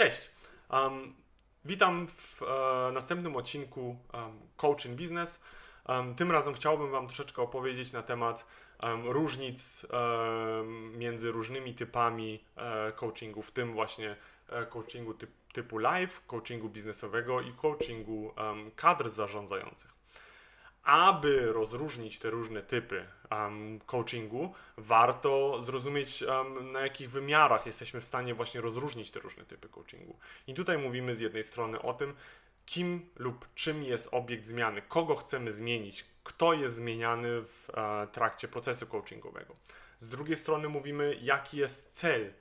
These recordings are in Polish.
Cześć. Um, witam w e, następnym odcinku um, Coaching Business. Um, tym razem chciałbym Wam troszeczkę opowiedzieć na temat um, różnic um, między różnymi typami e, coachingu, w tym właśnie e, coachingu typ, typu live, coachingu biznesowego i coachingu um, kadr zarządzających. Aby rozróżnić te różne typy um, coachingu, warto zrozumieć, um, na jakich wymiarach jesteśmy w stanie właśnie rozróżnić te różne typy coachingu. I tutaj mówimy z jednej strony o tym, kim lub czym jest obiekt zmiany, kogo chcemy zmienić, kto jest zmieniany w e, trakcie procesu coachingowego. Z drugiej strony mówimy, jaki jest cel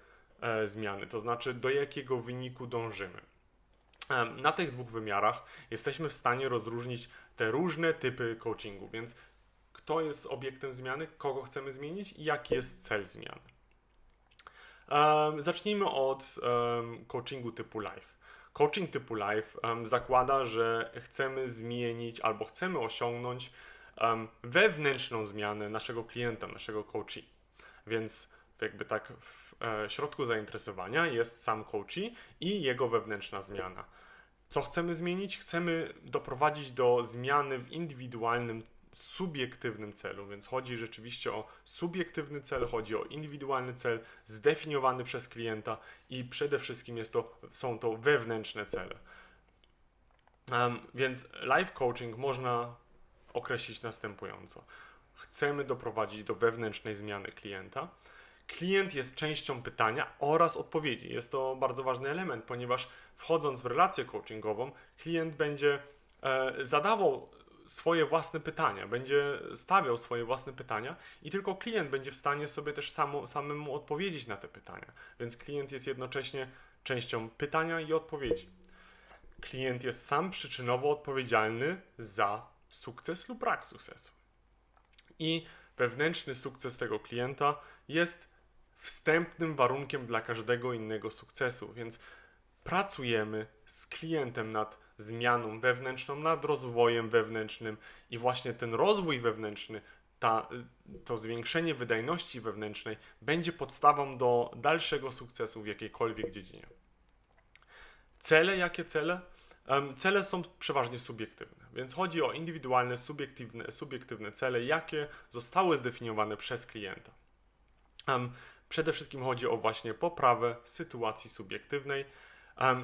e, zmiany, to znaczy do jakiego wyniku dążymy. Na tych dwóch wymiarach jesteśmy w stanie rozróżnić te różne typy coachingu, więc kto jest obiektem zmiany, kogo chcemy zmienić i jaki jest cel zmiany. Zacznijmy od coachingu typu live. Coaching typu live zakłada, że chcemy zmienić albo chcemy osiągnąć wewnętrzną zmianę naszego klienta, naszego coachi. Więc jakby tak w środku zainteresowania jest sam coachi i jego wewnętrzna zmiana. Co chcemy zmienić? Chcemy doprowadzić do zmiany w indywidualnym, subiektywnym celu, więc chodzi rzeczywiście o subiektywny cel, chodzi o indywidualny cel zdefiniowany przez klienta i przede wszystkim jest to, są to wewnętrzne cele. Um, więc life coaching można określić następująco. Chcemy doprowadzić do wewnętrznej zmiany klienta klient jest częścią pytania oraz odpowiedzi. Jest to bardzo ważny element, ponieważ wchodząc w relację coachingową, klient będzie e, zadawał swoje własne pytania, będzie stawiał swoje własne pytania i tylko klient będzie w stanie sobie też samemu odpowiedzieć na te pytania. Więc klient jest jednocześnie częścią pytania i odpowiedzi. Klient jest sam przyczynowo odpowiedzialny za sukces lub brak sukcesu. I wewnętrzny sukces tego klienta jest wstępnym warunkiem dla każdego innego sukcesu, więc pracujemy z klientem nad zmianą wewnętrzną, nad rozwojem wewnętrznym i właśnie ten rozwój wewnętrzny, ta, to zwiększenie wydajności wewnętrznej będzie podstawą do dalszego sukcesu w jakiejkolwiek dziedzinie. Cele, jakie cele? Cele są przeważnie subiektywne, więc chodzi o indywidualne, subiektywne, subiektywne cele, jakie zostały zdefiniowane przez klienta. Przede wszystkim chodzi o właśnie poprawę sytuacji subiektywnej.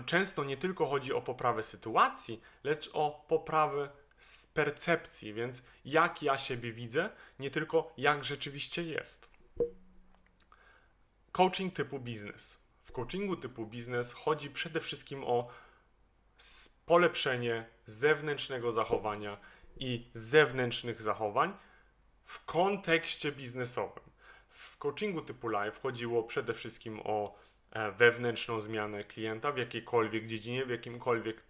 Często nie tylko chodzi o poprawę sytuacji, lecz o poprawę z percepcji, więc jak ja siebie widzę, nie tylko jak rzeczywiście jest. Coaching typu biznes. W coachingu typu biznes chodzi przede wszystkim o polepszenie zewnętrznego zachowania i zewnętrznych zachowań w kontekście biznesowym. W coachingu typu live chodziło przede wszystkim o e, wewnętrzną zmianę klienta w jakiejkolwiek dziedzinie, w jakimkolwiek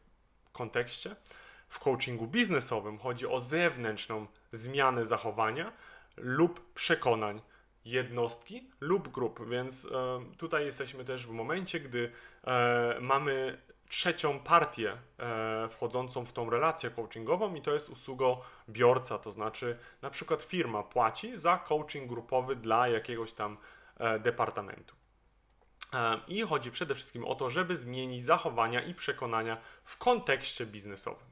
kontekście. W coachingu biznesowym chodzi o zewnętrzną zmianę zachowania lub przekonań jednostki lub grup, więc e, tutaj jesteśmy też w momencie, gdy e, mamy trzecią partię e, wchodzącą w tą relację coachingową i to jest usługobiorca, to znaczy na przykład firma płaci za coaching grupowy dla jakiegoś tam e, departamentu. E, I chodzi przede wszystkim o to, żeby zmienić zachowania i przekonania w kontekście biznesowym.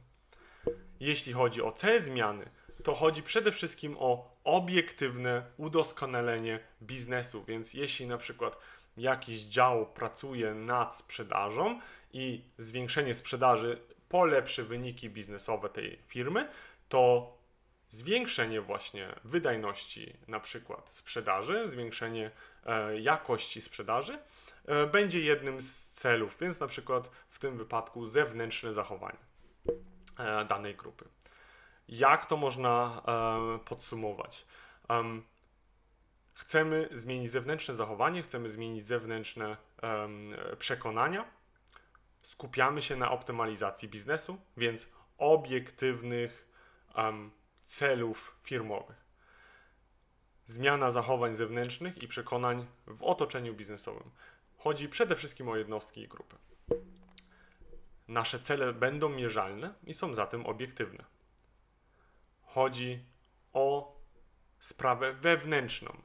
Jeśli chodzi o cel zmiany, to chodzi przede wszystkim o obiektywne udoskonalenie biznesu. Więc jeśli na przykład jakiś dział pracuje nad sprzedażą i zwiększenie sprzedaży polepszy wyniki biznesowe tej firmy, to zwiększenie właśnie wydajności na przykład sprzedaży, zwiększenie e, jakości sprzedaży e, będzie jednym z celów, więc na przykład w tym wypadku zewnętrzne zachowanie e, danej grupy. Jak to można podsumować? Chcemy zmienić zewnętrzne zachowanie, chcemy zmienić zewnętrzne przekonania, skupiamy się na optymalizacji biznesu, więc obiektywnych um, celów firmowych. Zmiana zachowań zewnętrznych i przekonań w otoczeniu biznesowym. Chodzi przede wszystkim o jednostki i grupy. Nasze cele będą mierzalne i są zatem obiektywne. Chodzi o sprawę wewnętrzną.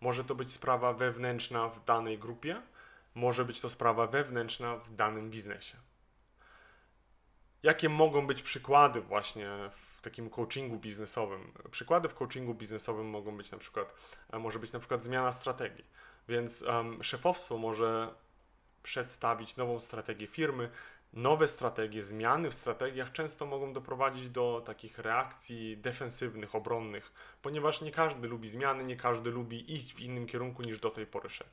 Może to być sprawa wewnętrzna w danej grupie, może być to sprawa wewnętrzna w danym biznesie. Jakie mogą być przykłady właśnie w takim coachingu biznesowym? Przykłady w coachingu biznesowym mogą być na przykład, e, może być na przykład zmiana strategii. Więc um, szefowstwo może przedstawić nową strategię firmy, nowe strategie, zmiany w strategiach często mogą doprowadzić do takich reakcji defensywnych, obronnych, ponieważ nie każdy lubi zmiany, nie każdy lubi iść w innym kierunku niż do tej pory szedł.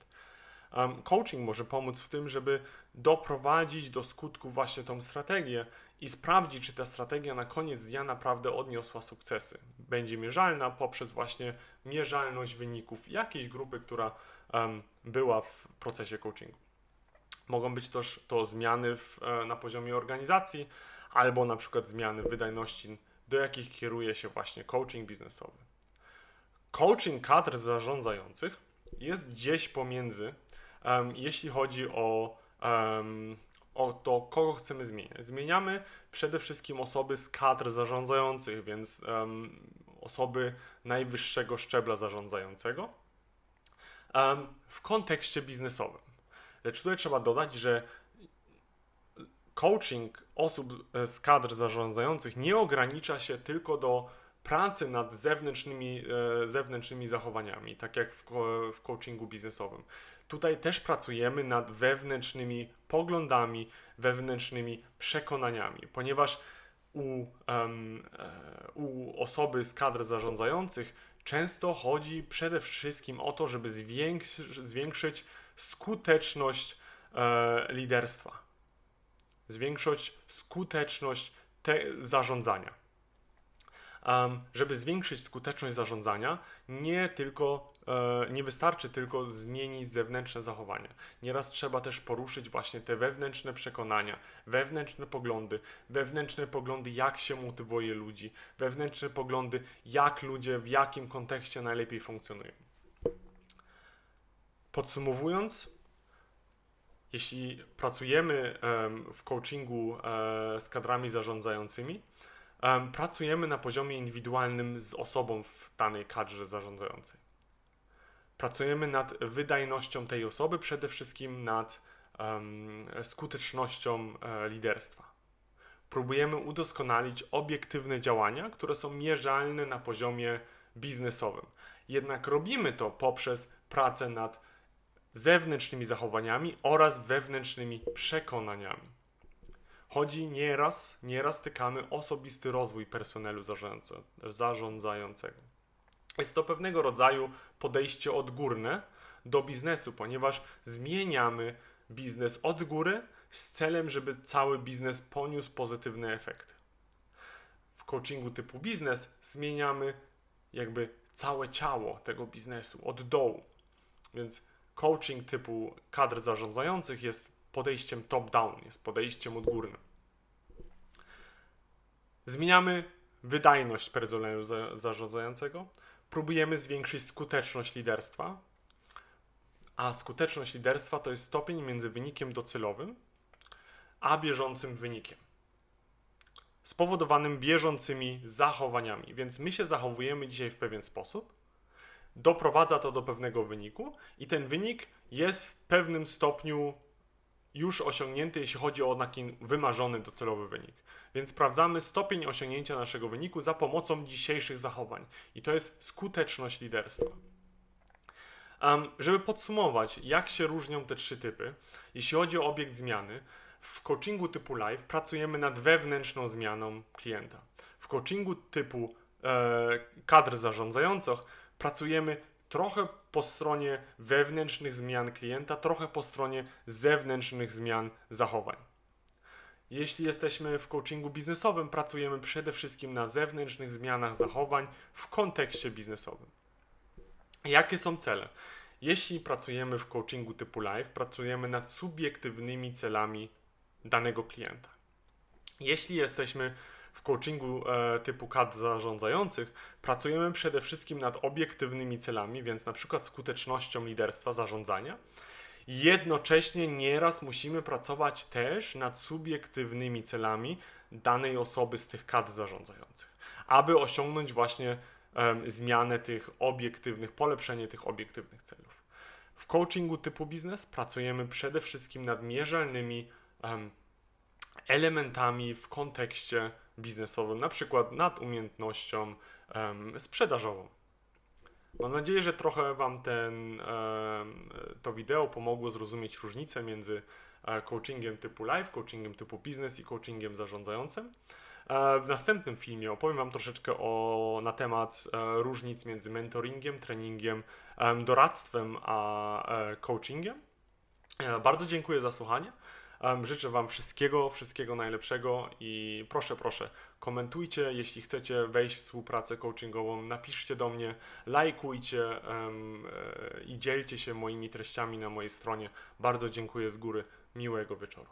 Um, coaching może pomóc w tym, żeby doprowadzić do skutku właśnie tą strategię i sprawdzić, czy ta strategia na koniec dnia naprawdę odniosła sukcesy. Będzie mierzalna poprzez właśnie mierzalność wyników jakiejś grupy, która um, była w procesie coachingu. Mogą być też to zmiany w, e, na poziomie organizacji, albo na przykład zmiany wydajności, do jakich kieruje się właśnie coaching biznesowy. Coaching kadr zarządzających jest gdzieś pomiędzy, um, jeśli chodzi o, um, o to, kogo chcemy zmieniać. Zmieniamy przede wszystkim osoby z kadr zarządzających, więc um, osoby najwyższego szczebla zarządzającego w kontekście biznesowym. Lecz tutaj trzeba dodać, że coaching osób e, z kadr zarządzających nie ogranicza się tylko do pracy nad zewnętrznymi, e, zewnętrznymi zachowaniami, tak jak w, coachingu biznesowym. Tutaj też pracujemy nad wewnętrznymi poglądami, wewnętrznymi przekonaniami, ponieważ u, um, u osoby z kadr zarządzających często chodzi przede wszystkim o to, żeby zwiększyć skuteczność e, liderstwa, zwiększyć skuteczność te, zarządzania. Um, żeby zwiększyć skuteczność zarządzania, nie tylko e, nie wystarczy tylko zmienić zewnętrzne zachowania. Nieraz trzeba też poruszyć właśnie te wewnętrzne przekonania, wewnętrzne poglądy, wewnętrzne poglądy, jak się motywuje ludzi, wewnętrzne poglądy, jak ludzie w jakim kontekście najlepiej funkcjonują. Podsumowując, jeśli pracujemy w coachingu e, z kadrami zarządzającymi, pracujemy na poziomie indywidualnym z osobą w danej kadrze zarządzającej. Pracujemy nad wydajnością tej osoby, przede wszystkim nad skutecznością e, liderstwa. Próbujemy udoskonalić obiektywne działania, które są mierzalne na poziomie biznesowym. Jednak robimy to poprzez pracę nad zewnętrznymi zachowaniami oraz wewnętrznymi przekonaniami. Chodzi nieraz, nieraz stykamy osobisty rozwój personelu zarządzającego. Jest to pewnego rodzaju podejście odgórne do biznesu, ponieważ zmieniamy biznes od góry z celem, żeby cały biznes poniósł pozytywny efekt. W coachingu typu biznes zmieniamy jakby całe ciało tego biznesu od dołu. Więc coaching typu kadr zarządzających jest podejściem top-down, jest podejściem odgórnym. Zmieniamy wydajność personelu zarządzającego, próbujemy zwiększyć skuteczność liderstwa, a skuteczność liderstwa to jest stopień między wynikiem docelowym a bieżącym wynikiem. Spowodowanym bieżącymi zachowaniami. Więc my się zachowujemy dzisiaj w pewien sposób, doprowadza to do pewnego wyniku i ten wynik jest w pewnym stopniu już osiągnięty, jeśli chodzi o taki wymarzony docelowy wynik. Więc sprawdzamy stopień osiągnięcia naszego wyniku za pomocą dzisiejszych zachowań i to jest skuteczność liderstwa. Um, żeby podsumować, jak się różnią te trzy typy, jeśli chodzi o obiekt zmiany, w coachingu typu live pracujemy nad wewnętrzną zmianą klienta. W coachingu typu e, kadr zarządzających pracujemy trochę po stronie wewnętrznych zmian klienta, trochę po stronie zewnętrznych zmian zachowań. Jeśli jesteśmy w coachingu biznesowym, pracujemy przede wszystkim na zewnętrznych zmianach zachowań w kontekście biznesowym. Jakie są cele? Jeśli pracujemy w coachingu typu live, pracujemy nad subiektywnymi celami danego klienta. Jeśli jesteśmy w coachingu e, typu kad zarządzających pracujemy przede wszystkim nad obiektywnymi celami, więc na przykład skutecznością liderstwa zarządzania. Jednocześnie nieraz musimy pracować też nad subiektywnymi celami danej osoby z tych kad zarządzających, aby osiągnąć właśnie zmianę tych obiektywnych, polepszenie tych obiektywnych celów. W coachingu typu biznes pracujemy przede wszystkim nad mierzalnymi em, elementami w kontekście biznesowym, na przykład nad umiejętnością sprzedażową. Mam nadzieję, że trochę Wam ten, to wideo pomogło zrozumieć różnicę między e, coachingiem typu live, coachingiem typu biznes i coachingiem zarządzającym. E, W następnym filmie opowiem Wam troszeczkę o, na temat e, różnic między mentoringiem, treningiem, em, doradztwem a coachingiem. Bardzo dziękuję za słuchanie. Życzę Wam wszystkiego, wszystkiego najlepszego i proszę, proszę, komentujcie, jeśli chcecie wejść w współpracę coachingową, napiszcie do mnie, lajkujcie e, i dzielcie się moimi treściami na mojej stronie. Bardzo dziękuję z góry. Miłego wieczoru.